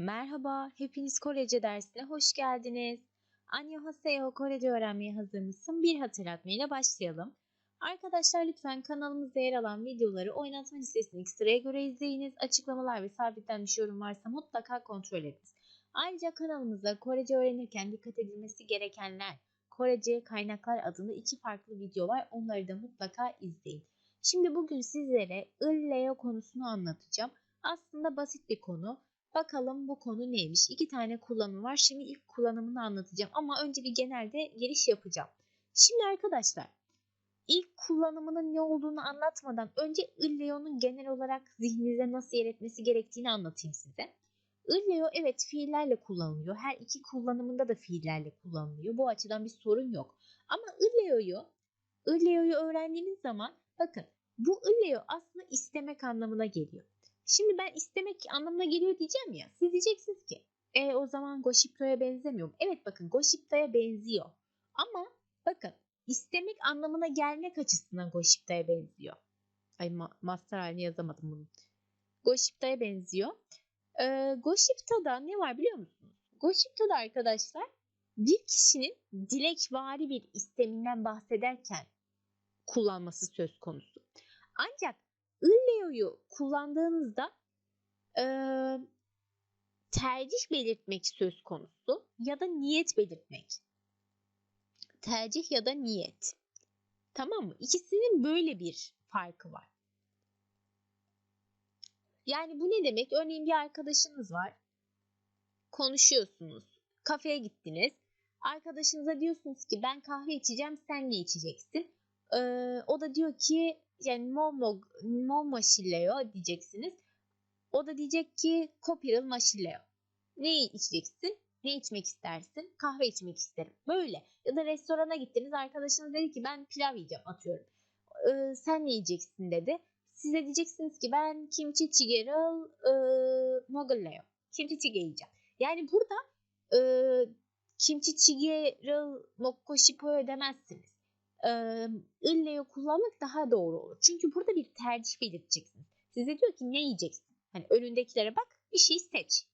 Merhaba, hepiniz Korece dersine hoş geldiniz. Annyeonghaseyo Korece öğrenmeye hazır mısın? Bir hatırlatmayla başlayalım. Arkadaşlar lütfen kanalımızda yer alan videoları oynatma listesini sıraya göre izleyiniz. Açıklamalar ve sabitlenmiş yorum varsa mutlaka kontrol ediniz. Ayrıca kanalımızda Korece öğrenirken dikkat edilmesi gerekenler, Korece kaynaklar adında iki farklı video var. Onları da mutlaka izleyin. Şimdi bugün sizlere ılleo konusunu anlatacağım. Aslında basit bir konu. Bakalım bu konu neymiş? İki tane kullanımı var. Şimdi ilk kullanımını anlatacağım ama önce bir genelde giriş yapacağım. Şimdi arkadaşlar ilk kullanımının ne olduğunu anlatmadan önce illeo'nun genel olarak zihninize nasıl yer etmesi gerektiğini anlatayım size. Illeo evet fiillerle kullanılıyor. Her iki kullanımında da fiillerle kullanılıyor. Bu açıdan bir sorun yok. Ama illeo'yu illeo'yu öğrendiğiniz zaman bakın bu illeo aslında istemek anlamına geliyor. Şimdi ben istemek anlamına geliyor diyeceğim ya. Siz diyeceksiniz ki e o zaman Goshipto'ya benzemiyor? Evet bakın Goshipto'ya benziyor. Ama bakın istemek anlamına gelmek açısından Goshipto'ya benziyor. Ay ma master halini yazamadım bunu. Goshipto'ya benziyor. Ee, Goshipto'da ne var biliyor musunuz? Goshipto'da arkadaşlar bir kişinin dilekvari bir isteminden bahsederken kullanması söz konusu. Ancak illeo'yu kullandığınızda e, tercih belirtmek söz konusu ya da niyet belirtmek. Tercih ya da niyet. Tamam mı? İkisinin böyle bir farkı var. Yani bu ne demek? Örneğin bir arkadaşınız var. Konuşuyorsunuz. Kafeye gittiniz. Arkadaşınıza diyorsunuz ki ben kahve içeceğim sen ne içeceksin? Ee, o da diyor ki yani momo, momo shilleo diyeceksiniz. O da diyecek ki kopiril maşilleo. Ne içeceksin? Ne içmek istersin? Kahve içmek isterim. Böyle. Ya da restorana gittiniz arkadaşınız dedi ki ben pilav yiyeceğim atıyorum. Ee, sen ne yiyeceksin dedi. Size diyeceksiniz ki ben kimchi chigeral e, moguleo. Kimchi chige yiyeceğim. Yani burada e, kimchi chigeral mokko demezsiniz ille'yi kullanmak daha doğru olur. Çünkü burada bir tercih belirteceksiniz. Size diyor ki ne yiyeceksin? Hani önündekilere bak bir şey seç.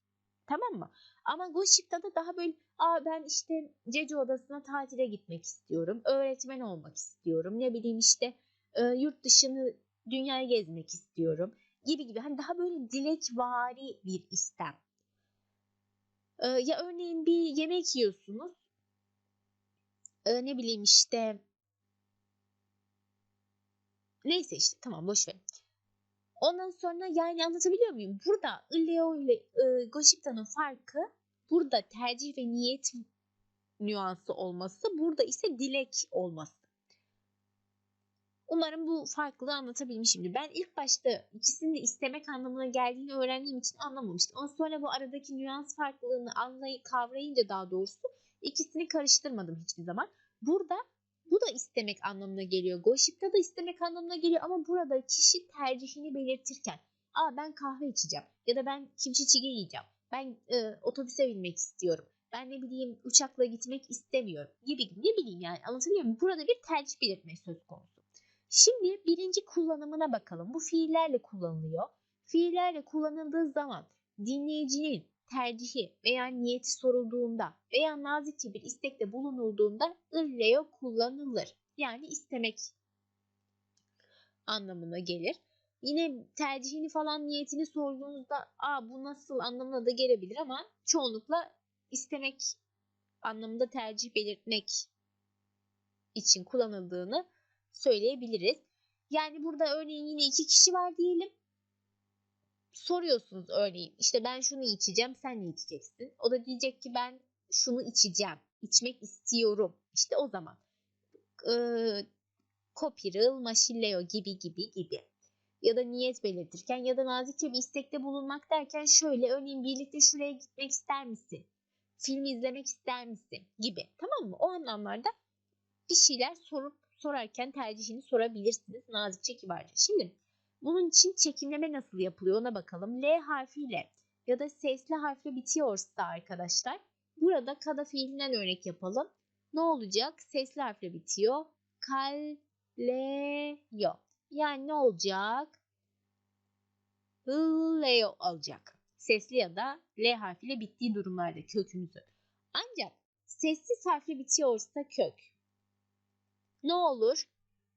Tamam mı? Ama Goship'ta da daha böyle Aa ben işte Cece Odası'na tatile gitmek istiyorum. Öğretmen olmak istiyorum. Ne bileyim işte e, yurt dışını dünyayı gezmek istiyorum. Gibi gibi. Hani daha böyle dilekvari bir istem. E, ya örneğin bir yemek yiyorsunuz. E, ne bileyim işte Neyse işte tamam boş ver. Ondan sonra yani anlatabiliyor muyum? Burada Leo ile e, Goshipta'nın farkı burada tercih ve niyet nüansı olması, burada ise dilek olması. Umarım bu farklılığı anlatabilmişimdir. Ben ilk başta ikisinin de istemek anlamına geldiğini öğrendiğim için anlamamıştım. Ama sonra bu aradaki nüans farklılığını anlay kavrayınca daha doğrusu ikisini karıştırmadım hiçbir zaman. Burada bu da istemek anlamına geliyor. Goship'ta da istemek anlamına geliyor ama burada kişi tercihini belirtirken Aa ben kahve içeceğim ya da ben kimchi çige yiyeceğim. Ben e, otobüse binmek istiyorum. Ben ne bileyim uçakla gitmek istemiyorum gibi ne bileyim yani anlatabiliyor muyum? Burada bir tercih belirtme söz konusu. Şimdi birinci kullanımına bakalım. Bu fiillerle kullanılıyor. Fiillerle kullanıldığı zaman dinleyicinin tercihi veya niyeti sorulduğunda veya nazikçe bir istekte bulunulduğunda ırleo kullanılır. Yani istemek anlamına gelir. Yine tercihini falan niyetini sorduğunuzda aa bu nasıl anlamına da gelebilir ama çoğunlukla istemek anlamında tercih belirtmek için kullanıldığını söyleyebiliriz. Yani burada örneğin yine iki kişi var diyelim soruyorsunuz örneğin işte ben şunu içeceğim sen ne içeceksin? O da diyecek ki ben şunu içeceğim. içmek istiyorum. İşte o zaman e, kopiril, maşilleo gibi gibi gibi. Ya da niyet belirtirken ya da nazikçe bir istekte bulunmak derken şöyle örneğin birlikte şuraya gitmek ister misin? Film izlemek ister misin? Gibi. Tamam mı? O anlamlarda bir şeyler sorup sorarken tercihini sorabilirsiniz nazikçe kibarca. Şimdi bunun için çekimleme nasıl yapılıyor ona bakalım. L harfiyle ya da sesli harfle bitiyorsa arkadaşlar burada kada fiilinden örnek yapalım. Ne olacak? Sesli harfle bitiyor. Kalleyo. Yani ne olacak? Leo olacak. sesli ya da L harfiyle bittiği durumlarda kökümüzü. Ancak sessiz harfle bitiyorsa kök. Ne olur?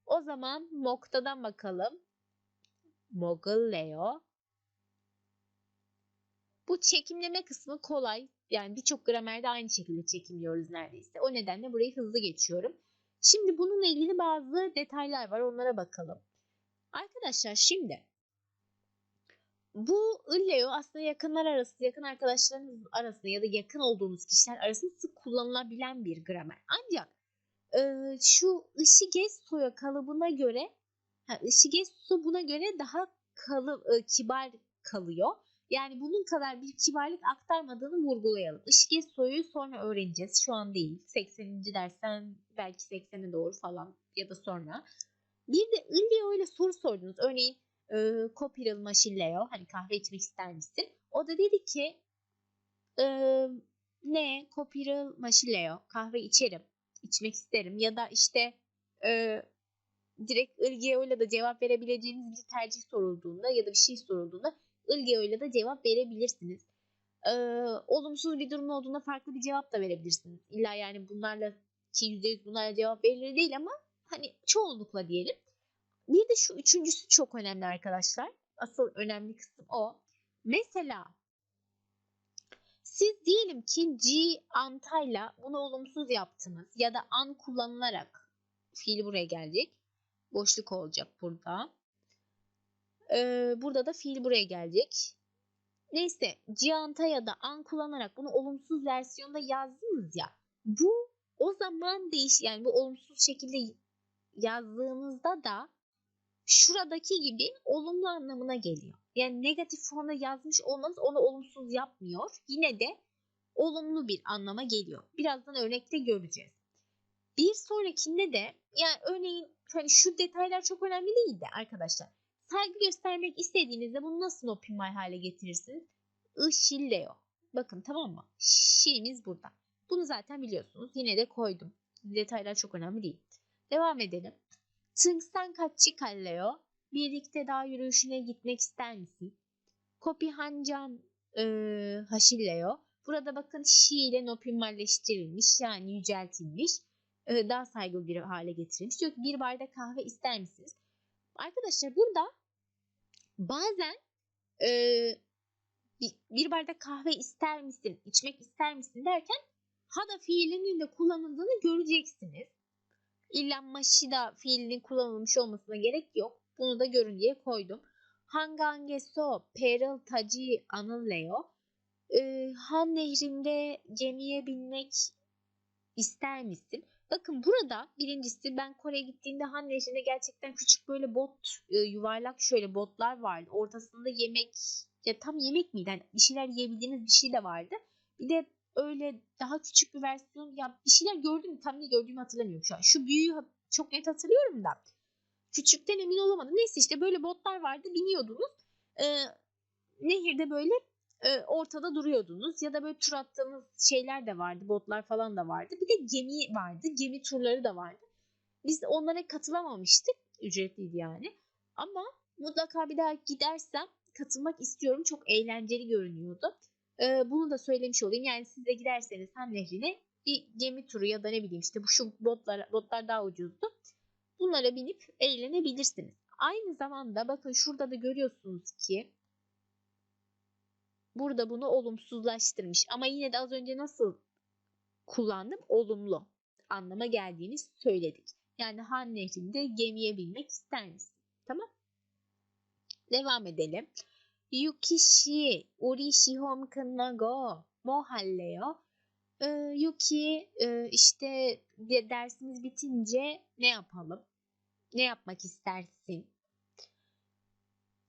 O zaman noktadan bakalım. Mogılleo. Bu çekimleme kısmı kolay. Yani birçok gramerde aynı şekilde çekimliyoruz neredeyse. O nedenle burayı hızlı geçiyorum. Şimdi bununla ilgili bazı detaylar var. Onlara bakalım. Arkadaşlar şimdi bu ılleo aslında yakınlar arası, yakın arkadaşlarınız arasında ya da yakın olduğunuz kişiler arasında sık kullanılabilen bir gramer. Ancak e, şu Ishigesto'ya kalıbına göre ha, Ishigesto buna göre daha kalı, e, kibar kalıyor. Yani bunun kadar bir kibarlık aktarmadığını vurgulayalım. Ishigesto'yu sonra öğreneceğiz. Şu an değil. 80. dersten belki 80'e doğru falan ya da sonra. Bir de Illeo ile soru sordunuz. Örneğin e, Kopiril Maşilleo hani kahve içmek ister misin? O da dedi ki e, ne Kopiril Maşilleo kahve içerim. içmek isterim. Ya da işte e, direkt ile de cevap verebileceğiniz bir tercih sorulduğunda ya da bir şey sorulduğunda Ilgeo ile de cevap verebilirsiniz. Ee, olumsuz bir durum olduğunda farklı bir cevap da verebilirsiniz. İlla yani bunlarla ki %100 bunlarla cevap verilir değil ama hani çoğunlukla diyelim. Bir de şu üçüncüsü çok önemli arkadaşlar. Asıl önemli kısım o. Mesela siz diyelim ki G antayla bunu olumsuz yaptınız ya da an kullanılarak fiil buraya gelecek. Boşluk olacak burada. Ee, burada da fiil buraya gelecek. Neyse cianta ya da an kullanarak bunu olumsuz versiyonda yazdınız ya. Bu o zaman değiş yani bu olumsuz şekilde yazdığınızda da şuradaki gibi olumlu anlamına geliyor. Yani negatif formda yazmış olmanız onu olumsuz yapmıyor. Yine de olumlu bir anlama geliyor. Birazdan örnekte göreceğiz. Bir sonrakinde de yani örneğin hani şu detaylar çok önemli değil de arkadaşlar. Saygı göstermek istediğinizde bunu nasıl optimal hale getirirsiniz? Işilleo. Bakın tamam mı? Şiimiz burada. Bunu zaten biliyorsunuz. Yine de koydum. Detaylar çok önemli değil. Devam edelim. Tıngsan kaççı kalleo. Birlikte dağ yürüyüşüne gitmek ister misin? Kopi hancan e, haşilleo. Burada bakın şi ile nopimmalleştirilmiş yani yüceltilmiş. E, daha saygılı bir hale getirilmiş. Diyor ki bir bardak kahve ister misiniz? Arkadaşlar burada bazen e, bir, bardak kahve ister misin, içmek ister misin derken hada fiilinin de kullanıldığını göreceksiniz. İlla maşida fiilinin kullanılmış olmasına gerek yok. Bunu da görün diye koydum. Hangangeso peril taci anılleo. Ee, Han nehrinde gemiye binmek ister misin? Bakın burada birincisi ben Kore'ye gittiğimde Han Nehri'nde gerçekten küçük böyle bot e, yuvarlak şöyle botlar vardı. Ortasında yemek ya tam yemek miydi? Yani bir şeyler yiyebildiğiniz bir şey de vardı. Bir de öyle daha küçük bir versiyon ya bir şeyler gördüm tam ne gördüğümü hatırlamıyorum şu an. Şu büyüğü çok net hatırlıyorum da. Küçükten emin olamadım. Neyse işte böyle botlar vardı biniyordunuz. Ee, nehirde böyle e, ortada duruyordunuz. Ya da böyle tur attığınız şeyler de vardı botlar falan da vardı. Bir de gemi vardı gemi turları da vardı. Biz onlara katılamamıştık ücretliydi yani. Ama mutlaka bir daha gidersem katılmak istiyorum. Çok eğlenceli görünüyordu. E, bunu da söylemiş olayım. Yani siz de giderseniz Han Nehri'ne bir gemi turu ya da ne bileyim işte bu şu botlar, botlar daha ucuzdu. Bunlara binip eğlenebilirsiniz. Aynı zamanda bakın şurada da görüyorsunuz ki burada bunu olumsuzlaştırmış. Ama yine de az önce nasıl kullandım? Olumlu anlama geldiğini söyledik. Yani Han Nehri'nde gemiye binmek ister misin? Tamam. Devam edelim. Yukishi urishi homkanna go mohalleyo. Ee, yuki e, işte dersimiz bitince ne yapalım? Ne yapmak istersin?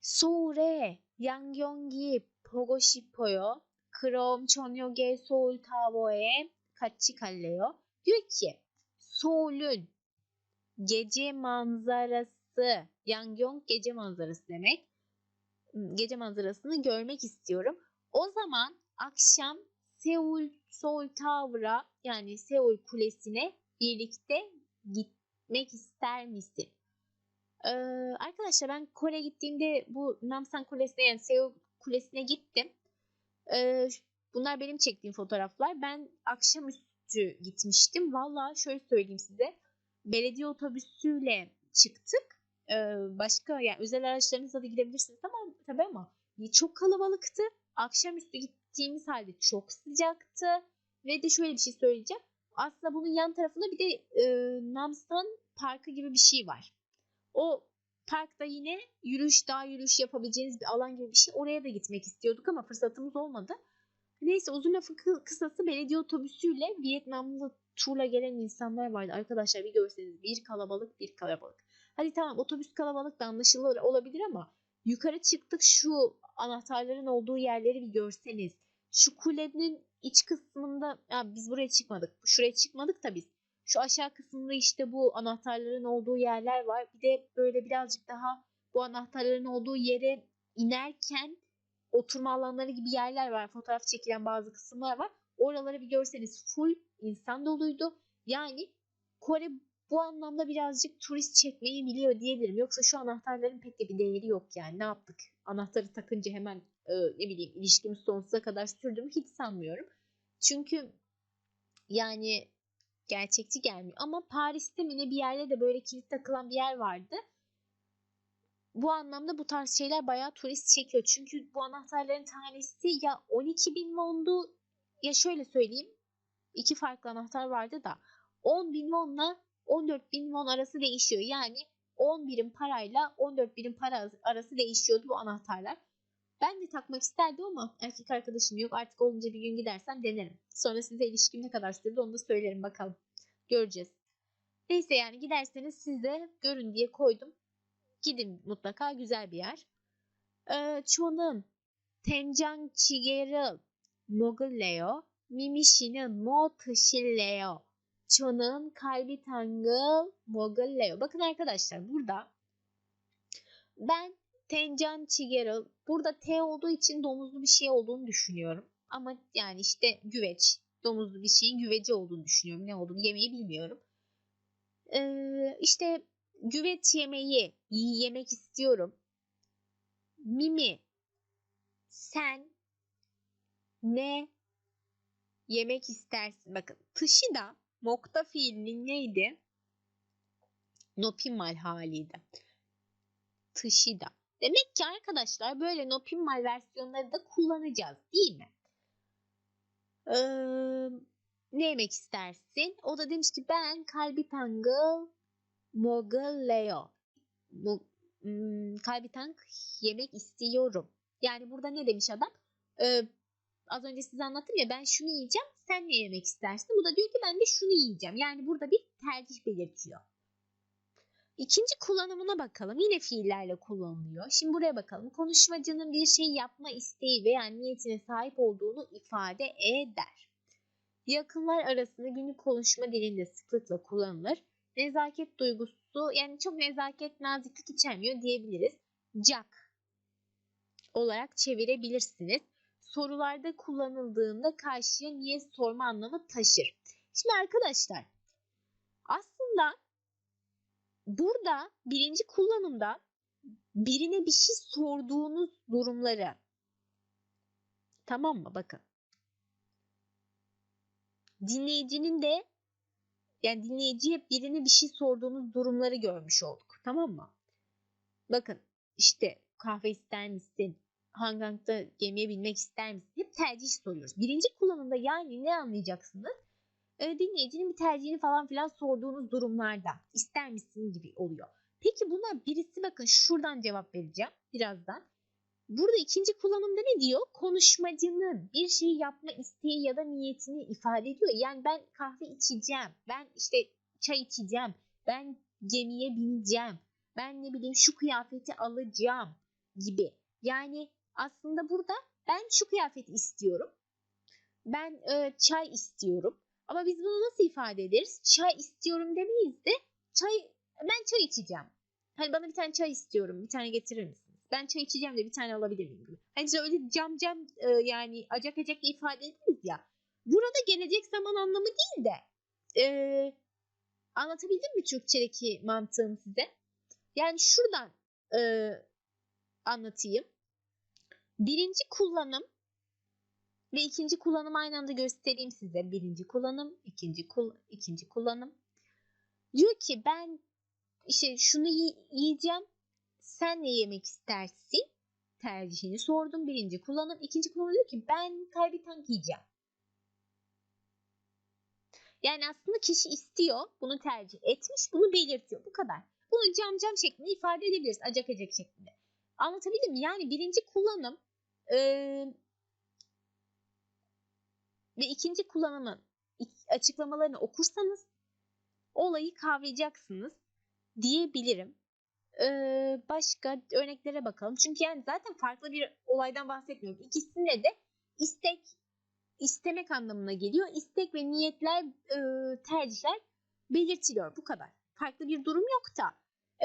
Sure yangyongi 보고 싶어요. 그럼 저녁에 서울타워에 같이 갈래요? Diyor ki Seul'ün gece manzarası Yangyong gece manzarası demek. Gece manzarasını görmek istiyorum. O zaman akşam Seul Seoul Tower'a yani Seul Kulesi'ne birlikte gitmek ister misin? Ee, arkadaşlar ben Kore gittiğimde bu Namsan Kulesi'ne yani Seul Kulesi'ne gittim. Ee, bunlar benim çektiğim fotoğraflar. Ben akşamüstü gitmiştim. Valla şöyle söyleyeyim size. Belediye otobüsüyle çıktık. Ee, başka yani özel araçlarınızla da gidebilirsiniz tamam tabii ama çok kalabalıktı. Akşamüstü gittiğimiz halde çok sıcaktı. Ve de şöyle bir şey söyleyeceğim. Aslında bunun yan tarafında bir de e, Namstan Parkı gibi bir şey var. O parkta yine yürüyüş, daha yürüyüş yapabileceğiniz bir alan gibi bir şey. Oraya da gitmek istiyorduk ama fırsatımız olmadı. Neyse uzun lafın kısası belediye otobüsüyle Vietnamlı turla gelen insanlar vardı. Arkadaşlar bir görseniz bir kalabalık bir kalabalık. Hadi tamam otobüs kalabalık da anlaşılır olabilir ama yukarı çıktık şu anahtarların olduğu yerleri bir görseniz. Şu kulenin iç kısmında ya biz buraya çıkmadık. Şuraya çıkmadık da biz. Şu aşağı kısmında işte bu anahtarların olduğu yerler var. Bir de böyle birazcık daha bu anahtarların olduğu yere inerken oturma alanları gibi yerler var. Fotoğraf çekilen bazı kısımlar var. Oraları bir görseniz full insan doluydu. Yani Kore bu anlamda birazcık turist çekmeyi biliyor diyebilirim. Yoksa şu anahtarların pek de bir değeri yok yani. Ne yaptık? Anahtarı takınca hemen e, ne bileyim ilişkimiz sonsuza kadar sürdüğümü hiç sanmıyorum. Çünkü yani gerçekçi gelmiyor. Ama Paris'te mi bir yerde de böyle kilit takılan bir yer vardı. Bu anlamda bu tarz şeyler bayağı turist çekiyor. Çünkü bu anahtarların tanesi ya 12 bin wondu ya şöyle söyleyeyim. iki farklı anahtar vardı da 10 bin wonla 14 bin won arası değişiyor. Yani 10 birim parayla 14 birim para arası değişiyordu bu anahtarlar. Ben de takmak isterdim ama erkek arkadaşım yok. Artık olunca bir gün gidersem denerim. Sonra size ilişkim ne kadar sürdü onu da söylerim bakalım. Göreceğiz. Neyse yani giderseniz siz de görün diye koydum. Gidin mutlaka güzel bir yer. Ee, çoğunun Tenjang Chigeru Moguleo Mimishi'nin Mo Tışilleo Ço'nun kalbi tangıl Moguleo. Bakın arkadaşlar burada ben Tencan Chigeru burada T olduğu için domuzlu bir şey olduğunu düşünüyorum. Ama yani işte güveç. Domuzlu bir şeyin güveci olduğunu düşünüyorum. Ne olduğunu yemeği bilmiyorum. Ee, işte güveç yemeği yemek istiyorum. Mimi sen ne yemek istersin? Bakın tışı da nokta fiilinin neydi? Nopimal haliydi. Tışı da. Demek ki arkadaşlar böyle Nopimal versiyonları da kullanacağız değil mi? Ee, ne yemek istersin? O da demiş ki ben kalbi tangıl mogaleo. Bu, hmm, kalbi tang yemek istiyorum. Yani burada ne demiş adam? Ee, az önce size anlattım ya ben şunu yiyeceğim sen ne yemek istersin? Bu da diyor ki ben de şunu yiyeceğim. Yani burada bir tercih belirtiyor. İkinci kullanımına bakalım. Yine fiillerle kullanılıyor. Şimdi buraya bakalım. Konuşmacının bir şey yapma isteği veya niyetine sahip olduğunu ifade eder. Yakınlar arasında günlük konuşma dilinde sıklıkla kullanılır. Nezaket duygusu yani çok nezaket naziklik içermiyor diyebiliriz. Jack olarak çevirebilirsiniz. Sorularda kullanıldığında karşıya niye sorma anlamı taşır. Şimdi arkadaşlar aslında burada birinci kullanımda birine bir şey sorduğunuz durumları tamam mı? Bakın. Dinleyicinin de yani dinleyiciye birine bir şey sorduğunuz durumları görmüş olduk tamam mı? Bakın işte kahve ister misin? Hangangda gemiye binmek ister misin? Hep tercih soruyoruz. Birinci kullanımda yani ne anlayacaksınız dinleyicinin bir tercihini falan filan sorduğunuz durumlarda ister misin gibi oluyor. Peki buna birisi bakın şuradan cevap vereceğim birazdan. Burada ikinci kullanımda ne diyor? Konuşmacının bir şey yapma isteği ya da niyetini ifade ediyor. Yani ben kahve içeceğim, ben işte çay içeceğim, ben gemiye bineceğim, ben ne bileyim şu kıyafeti alacağım gibi. Yani aslında burada ben şu kıyafeti istiyorum, ben e, çay istiyorum, ama biz bunu nasıl ifade ederiz? Çay istiyorum demeyiz de çay ben çay içeceğim. Hani bana bir tane çay istiyorum. Bir tane getirir misiniz? Ben çay içeceğim de bir tane alabilir miyim? Gibi. Hani öyle cam cam e, yani acak acak ifade ederiz ya. Burada gelecek zaman anlamı değil de e, anlatabildim mi Türkçedeki mantığını size? Yani şuradan e, anlatayım. Birinci kullanım Ve ikinci kullanım aynı anda göstereyim size. Birinci kullanım, ikinci, kul ikinci kullanım. Diyor ki ben işte şunu yiyeceğim. Sen ne yemek istersin? Tercihini sordum. Birinci kullanım. ikinci kullanım diyor ki ben kalbi tank yiyeceğim. Yani aslında kişi istiyor, bunu tercih etmiş, bunu belirtiyor. Bu kadar. Bunu cam cam şeklinde ifade edebiliriz. Acak acak şeklinde. Anlatabildim mi? Yani birinci kullanım e, ve ikinci kullanımın açıklamalarını okursanız olayı kavrayacaksınız diyebilirim. Ee, başka örneklere bakalım. Çünkü yani zaten farklı bir olaydan bahsetmiyorum. İkisinde de istek istemek anlamına geliyor. İstek ve niyetler, e, tercihler belirtiliyor. Bu kadar. Farklı bir durum yok da.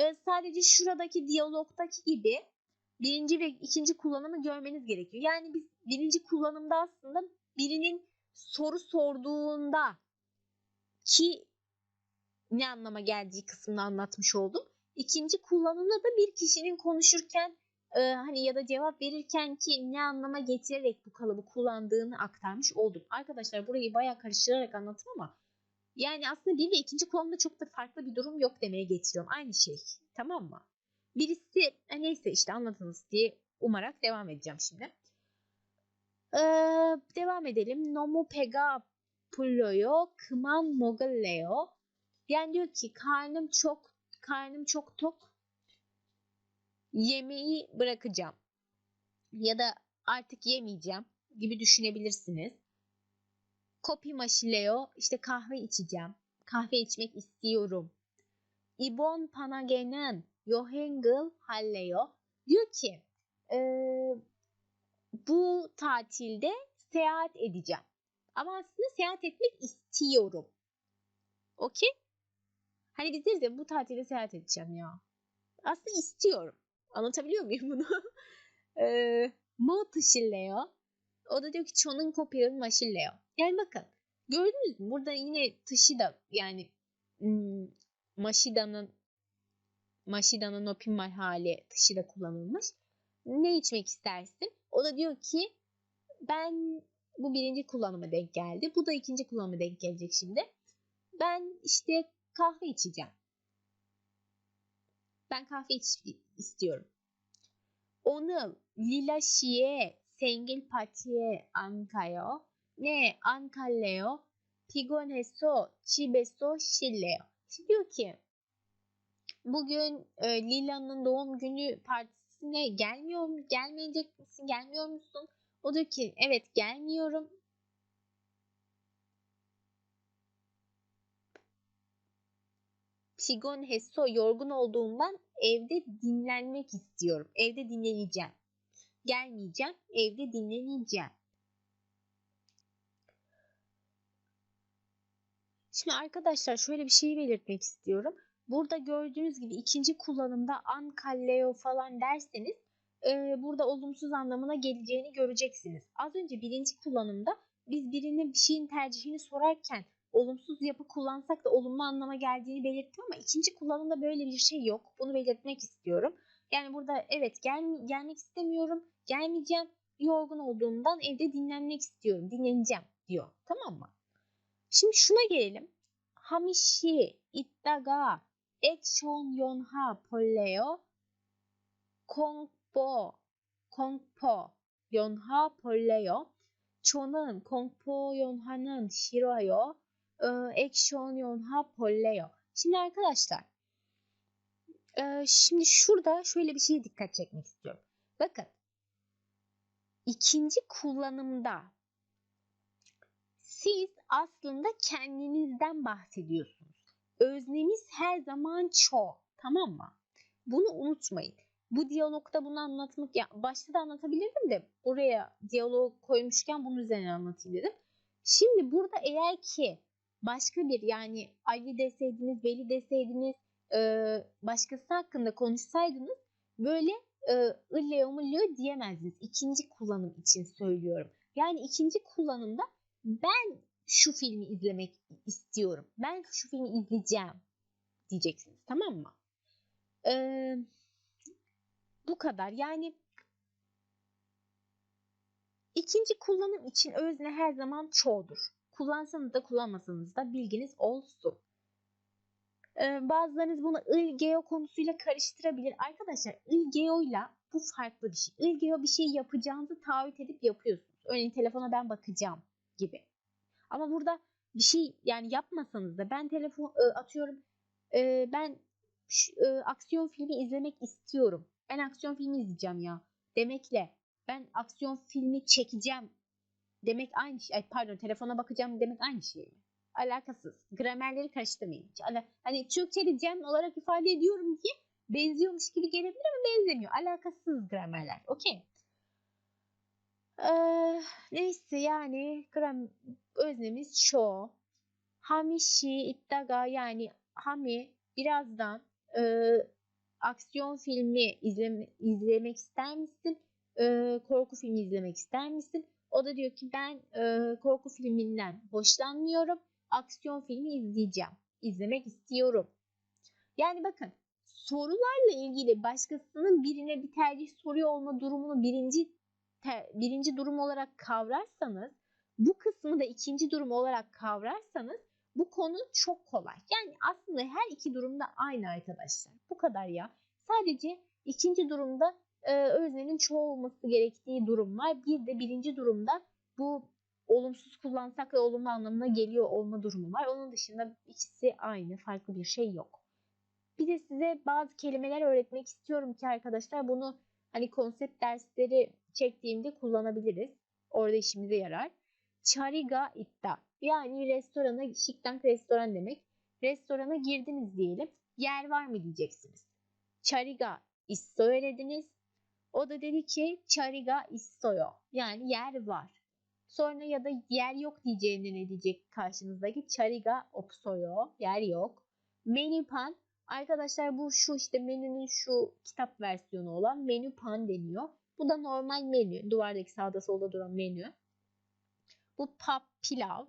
E, sadece şuradaki diyalogdaki gibi birinci ve ikinci kullanımı görmeniz gerekiyor. Yani biz birinci kullanımda aslında birinin soru sorduğunda ki ne anlama geldiği kısmını anlatmış oldum. İkinci kullanımda da bir kişinin konuşurken e, hani ya da cevap verirken ki ne anlama getirerek bu kalıbı kullandığını aktarmış oldum. Arkadaşlar burayı bayağı karıştırarak anlattım ama yani aslında bir ve ikinci kullanımda çok da farklı bir durum yok demeye getiriyorum. Aynı şey. Tamam mı? Birisi e, neyse işte anlatınız diye umarak devam edeceğim şimdi. Ee, devam edelim. Nomu pega puloyo kıman mogalleo. Yani diyor ki karnım çok karnım çok tok. Yemeği bırakacağım. Ya da artık yemeyeceğim gibi düşünebilirsiniz. Kopi maşileo işte kahve içeceğim. Kahve içmek istiyorum. İbon panagenen yohengil halleo. Diyor ki e, bu tatilde seyahat edeceğim. Ama aslında seyahat etmek istiyorum. Okey? Hani biz deriz ya bu tatilde seyahat edeceğim ya. Aslında istiyorum. Anlatabiliyor muyum bunu? ee. O da diyor ki ço'nun kopyalın maşilleo. Yani bakın gördünüz mü? Burada yine taşı da yani hmm, Maşida'nın Maşida'nın optimal hali taşı da kullanılmış. Ne içmek istersin? O da diyor ki ben bu birinci kullanıma denk geldi. Bu da ikinci kullanıma denk gelecek şimdi. Ben işte kahve içeceğim. Ben kahve iç istiyorum. Onu lila şiye sengil patiye ankayo. Ne ankaleo pigoneso chibeso. Şimdi diyor ki bugün e, Lila'nın doğum günü partisine gelmiyor mu? Gelmeyecek misin? Gelmiyor musun? O diyor ki evet gelmiyorum. Pigon Hesso yorgun olduğumdan evde dinlenmek istiyorum. Evde dinleneceğim. Gelmeyeceğim. Evde dinleneceğim. Şimdi arkadaşlar şöyle bir şeyi belirtmek istiyorum. Burada gördüğünüz gibi ikinci kullanımda an kalleo falan derseniz e, burada olumsuz anlamına geleceğini göreceksiniz. Az önce birinci kullanımda biz birinin bir şeyin tercihini sorarken olumsuz yapı kullansak da olumlu anlama geldiğini belirttim ama ikinci kullanımda böyle bir şey yok. Bunu belirtmek istiyorum. Yani burada evet gel, gelmek istemiyorum, gelmeyeceğim, yorgun olduğumdan evde dinlenmek istiyorum, dinleneceğim diyor. Tamam mı? Şimdi şuna gelelim. Hamishi ittaga ekşon yonha poleo kongpo kongpo yonha poleo 저는 공포 영화는 싫어요. Action yonha polleyo. Şimdi arkadaşlar e, şimdi şurada şöyle bir şeye dikkat çekmek istiyorum. Bakın ikinci kullanımda siz aslında kendinizden bahsediyorsunuz. Öznemiz her zaman çok. Tamam mı? Bunu unutmayın. Bu diyalogda bunu anlatmak, ya başta da anlatabilirdim de buraya diyalog koymuşken bunun üzerine anlatayım dedim. Şimdi burada eğer ki başka bir yani Ali deseydiniz, Veli deseydiniz, e, başkası hakkında konuşsaydınız böyle e, ılleo diyemezdiniz. İkinci kullanım için söylüyorum. Yani ikinci kullanımda ben şu filmi izlemek istiyorum. Ben şu filmi izleyeceğim diyeceksiniz. Tamam mı? Ee, bu kadar. Yani İkinci kullanım için özne her zaman çoğudur. Kullansanız da kullanmasanız da bilginiz olsun. Ee, bazılarınız bunu il-geo konusuyla karıştırabilir. Arkadaşlar il-geo ile bu farklı bir şey. Il-geo bir şey yapacağınızı taahhüt edip yapıyorsunuz. Örneğin telefona ben bakacağım gibi. Ama burada bir şey yani yapmasanız da ben telefon e, atıyorum e, ben şu, e, aksiyon filmi izlemek istiyorum. Ben aksiyon filmi izleyeceğim ya demekle ben aksiyon filmi çekeceğim demek aynı şey. Ay pardon telefona bakacağım demek aynı şey mi? Alakasız. Gramerleri karıştırmayın. Ala- Hani Türkçe'de cem olarak ifade ediyorum ki benziyormuş gibi gelebilir ama benzemiyor. Alakasız gramerler. Okey. Ee, neyse yani gram öznemiz şu. Hamişi ittaga yani Hami birazdan e, aksiyon filmi izleme, izlemek ister misin? E, korku filmi izlemek ister misin? O da diyor ki ben e, korku filminden hoşlanmıyorum. Aksiyon filmi izleyeceğim. İzlemek istiyorum. Yani bakın sorularla ilgili başkasının birine bir tercih soruyor olma durumunu birinci te- birinci durum olarak kavrarsanız bu kısmı da ikinci durum olarak kavrarsanız bu konu çok kolay. Yani aslında her iki durumda aynı arkadaşlar. Bu kadar ya. Sadece ikinci durumda e, öznenin çoğu olması gerektiği durum var. Bir de birinci durumda bu olumsuz kullansak da olumlu anlamına geliyor olma durumu var. Onun dışında ikisi aynı. Farklı bir şey yok. Bir de size bazı kelimeler öğretmek istiyorum ki arkadaşlar bunu hani konsept dersleri çektiğimde kullanabiliriz. Orada işimize yarar. Chariga itta. Yani restorana, şiktank restoran demek. Restorana girdiniz diyelim. Yer var mı diyeceksiniz. Chariga issoyo dediniz. O da dedi ki chariga issoyo. Yani yer var. Sonra ya da yer yok diyeceğinde ne diyecek karşınızdaki? Chariga opsoyo. Yer yok. Menü pan. Arkadaşlar bu şu işte menünün şu kitap versiyonu olan menü pan deniyor. Bu da normal menü. Duvardaki sağda solda duran menü. Bu pap pilav.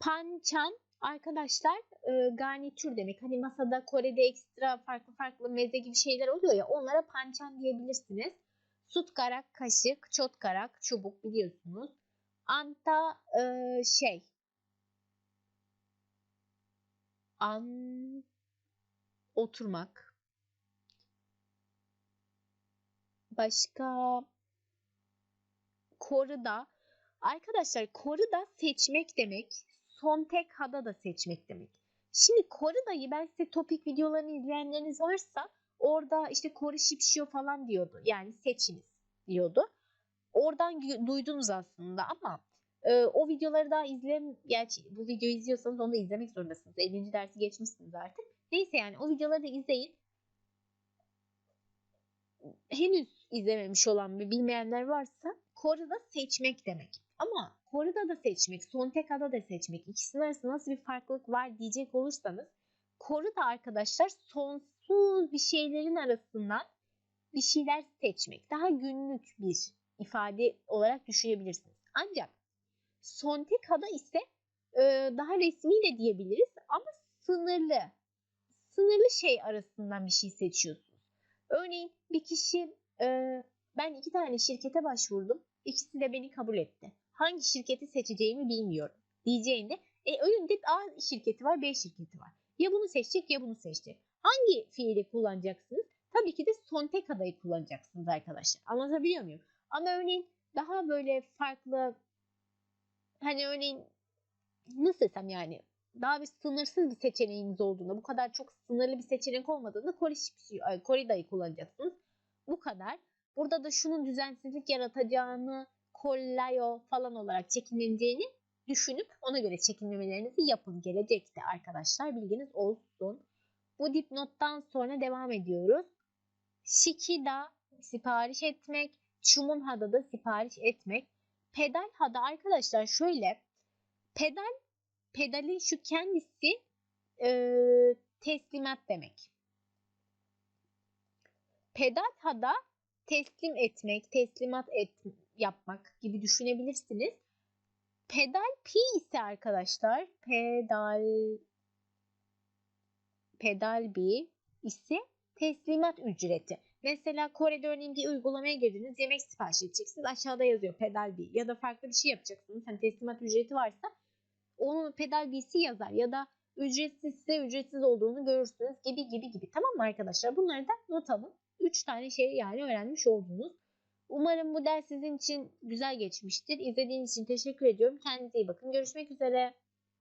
Panchan arkadaşlar e, garnitür demek. Hani masada Kore'de ekstra farklı farklı meze gibi şeyler oluyor ya onlara panchan diyebilirsiniz. Sutkarak kaşık, çotkarak çubuk biliyorsunuz. Anta e, şey an oturmak. Başka koruda arkadaşlar koruda seçmek demek. Son tek hada da seçmek demek. Şimdi korudayı ben size topik videolarını izleyenleriniz varsa orada işte koru şipşiyor falan diyordu. Yani seçiniz diyordu. Oradan duydunuz aslında ama e, o videoları daha izlem gerçi bu videoyu izliyorsanız onu da izlemek zorundasınız. 50. dersi geçmişsiniz artık. Neyse yani o videoları da izleyin. Henüz izlememiş olan ve bilmeyenler varsa koruda seçmek demek. Ama koruda da seçmek, son tekada da seçmek. İkisinin arasında nasıl bir farklılık var diyecek olursanız koruda arkadaşlar sonsuz bir şeylerin arasından bir şeyler seçmek. Daha günlük bir ifade olarak düşünebilirsiniz. Ancak son tekada ise e, daha resmi de diyebiliriz ama sınırlı. Sınırlı şey arasından bir şey seçiyorsunuz. Örneğin bir kişi e, ben iki tane şirkete başvurdum. İkisi de beni kabul etti. Hangi şirketi seçeceğimi bilmiyorum diyeceğinde e, önünde A şirketi var B şirketi var. Ya bunu seçecek ya bunu seçecek. Hangi fiili kullanacaksınız? Tabii ki de son tek adayı kullanacaksınız arkadaşlar. Anlatabiliyor muyum? Ama örneğin daha böyle farklı hani örneğin nasıl desem yani daha bir sınırsız bir seçeneğiniz olduğunda bu kadar çok sınırlı bir seçenek olmadığında Kore, ay, Kore dayı kullanacaksınız. Bu kadar. Burada da şunun düzensizlik yaratacağını kollayo falan olarak çekinileceğini düşünüp ona göre çekinmemelerinizi yapın. Gelecekte arkadaşlar bilginiz olsun. Bu dipnottan sonra devam ediyoruz. Shikida sipariş etmek, Chumunha'da da sipariş etmek. Pedal hada arkadaşlar şöyle pedal pedalin şu kendisi e, teslimat demek. Pedal hada teslim etmek, teslimat et, yapmak gibi düşünebilirsiniz. Pedal P ise arkadaşlar pedal pedal B ise teslimat ücreti. Mesela Kore'de örneğin bir uygulamaya girdiniz yemek sipariş edeceksiniz aşağıda yazıyor pedal bir ya da farklı bir şey yapacaksınız. Hani teslimat ücreti varsa onun pedal birisi yazar ya da ücretsizse ücretsiz olduğunu görürsünüz gibi gibi gibi. Tamam mı arkadaşlar? Bunları da not alın. 3 tane şey yani öğrenmiş oldunuz umarım bu ders sizin için güzel geçmiştir. İzlediğiniz için teşekkür ediyorum. Kendinize iyi bakın. Görüşmek üzere